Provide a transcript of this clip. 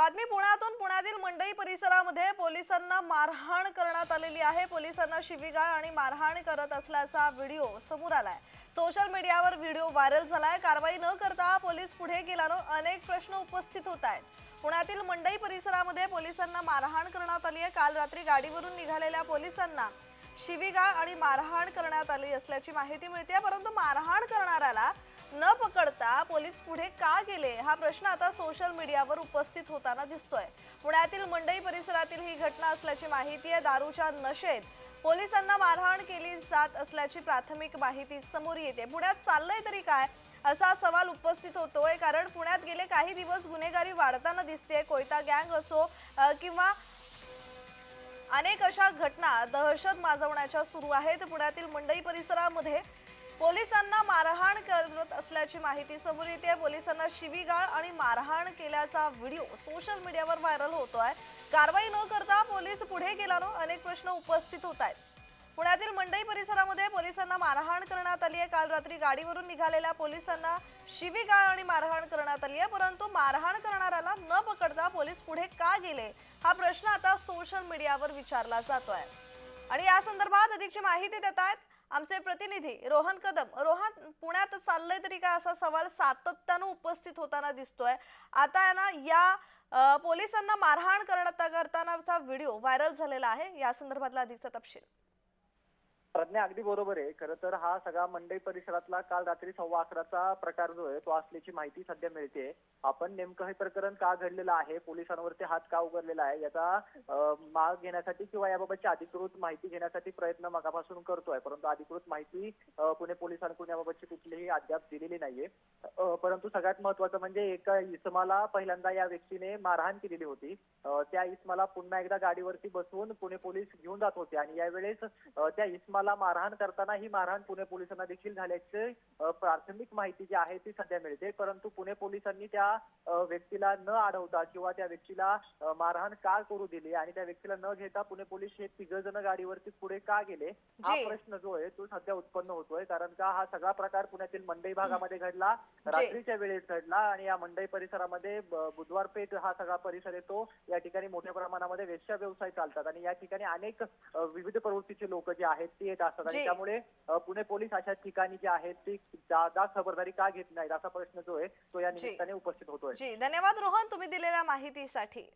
बातमी पुण्यातून पुण्यातील मंडई परिसरामध्ये पोलिसांना मारहाण करण्यात आलेली आहे. पोलिसांना शिवीगाळ आणि मारहाण करत असल्याचा व्हिडिओ समोर आलाय. सोशल मीडियावर व्हिडिओ व्हायरल झालाय. कारवाई न करता पोलीस पुढे गेल्यानं अनेक प्रश्न उपस्थित होत आहेत. पुण्यातील मंडई परिसरामध्ये पोलिसांना मारहाण करण्यात आली आहे. काल रात्री गाडीवरून निघालेल्या पोलिसांना शिवीगाळ आणि मारहाण करण्यात आली असल्याची माहिती मिळते. परंतु मारहाण करणाऱ्याला न पकडता पोलीस पुढे का गेले? हा प्रश्न आता सोशल मीडियावर उपस्थित होताना दिसतोय. पुण्यातील मंडई परिसरातील ही घटना असल्याची माहिती आहे. दारूच्या नशेत पोलिसांना मारहाण केली जात असल्याची प्राथमिक माहिती समोर येते. पुण्यात चाललंय तरी काय असा सवाल उपस्थित होतोय. कारण पुण्यात गेले काही दिवस गुन्हेगारी वाढताना दिसते कोयता गँग असो किंवा अनेक अशा घटना दहशत माजवण्याच्या सुरू आहेत. पुण्यातील मंडई परिसरामध्ये पोलिसांना मारहाण करत असल्याची माहिती समोर येते. पोलिसांना शिवीगाळ आणि मारहाण केल्याचा व्हिडिओ सोशल मीडियावर व्हायरल होतोय. कारवाई न करता पोलीस पुढे गेल्यानं अनेक प्रश्न उपस्थित होत आहेत पुण्यातील मंडई परिसरामध्ये पोलिसांना मारहाण करण्यात आली आहे. काल रात्री गाडीवरून निघालेल्या पोलिसांना शिवीगाळ आणि मारहाण करण्यात आली आहे. परंतु मारहाण करणाऱ्याला न पकडता पोलीस पुढे का गेले? हा प्रश्न आता सोशल मीडियावर विचारला जातोय. आणि या संदर्भात अधिकची माहिती देत आहेत आमचे प्रतिनिधी रोहन कदम. रोहन पुण्यात चाललंय तरी काय असा सवाल सातत्यानं उपस्थित होताना दिसतोय. आता आहे ना या पोलिसांना मारहाण करण्यात करतानाचा व्हिडिओ व्हायरल झालेला आहे. या संदर्भातला अधिकचा तपशील. प्रज्ञा अगदी बरोबर आहे. खरं तर हा सगळा मंडई परिसरातला काल रात्री सव्वा अकराचा प्रकार जो आहे तो असल्याची माहिती सध्या मिळते. आपण नेमकं हे प्रकरण का घडलेलं आहे? पोलिसांवरती हात का उघडलेला आहे? याचा माग घेण्यासाठी किंवा याबाबतची अधिकृत माहिती घेण्यासाठी प्रयत्न मगापासून करतोय. परंतु अधिकृत माहिती पुणे पोलिसांकडून याबाबतची कुठलीही अद्याप दिलेली नाहीये. परंतु सगळ्यात महत्वाचं म्हणजे एका इसमाला पहिल्यांदा या व्यक्तीने मारहाण केलेली होती. त्या इसमाला पुन्हा एकदा गाडीवरती बसवून पुणे पोलीस घेऊन जात होते आणि यावेळेस त्या इसमाला मारहाण करताना ही मारहाण पुणे पोलिसांना देखील झाल्याचे प्राथमिक माहिती जी आहे ती सध्या मिळते. परंतु पुणे पोलिसांनी त्या व्यक्तीला न अडवता किंवा त्या व्यक्तीला मारहाण का करू दिली आणि त्या व्यक्तीला न घेता पुणे पोलीस हे तिघ जण गाडीवरती पुढे का गेले? हा. प्रश्न जो आहे तो सध्या उत्पन्न होतोय. कारण का हा सगळा प्रकार पुण्यातील मंडई भागामध्ये घडला. रात्रीच्या वेळेस घडला आणि या मंडई परिसरामध्ये बुधवार पेठ हा सगळा परिसर येतो या ठिकाणी मोठ्या प्रमाणामध्ये वेश्या व्यवसाय चालतात आणि या ठिकाणी अनेक विविध प्रवृत्तीचे लोक जे आहेत ते येत असतात. आणि त्यामुळे पुणे पोलीस अशा ठिकाणी जे आहेत ते जागा खबरदारी का घेत नाहीत असा प्रश्न जो आहे तो या. निमित्ताने उपस्थित होतोय धन्यवाद रोहन तुम्ही दिलेल्या माहितीसाठी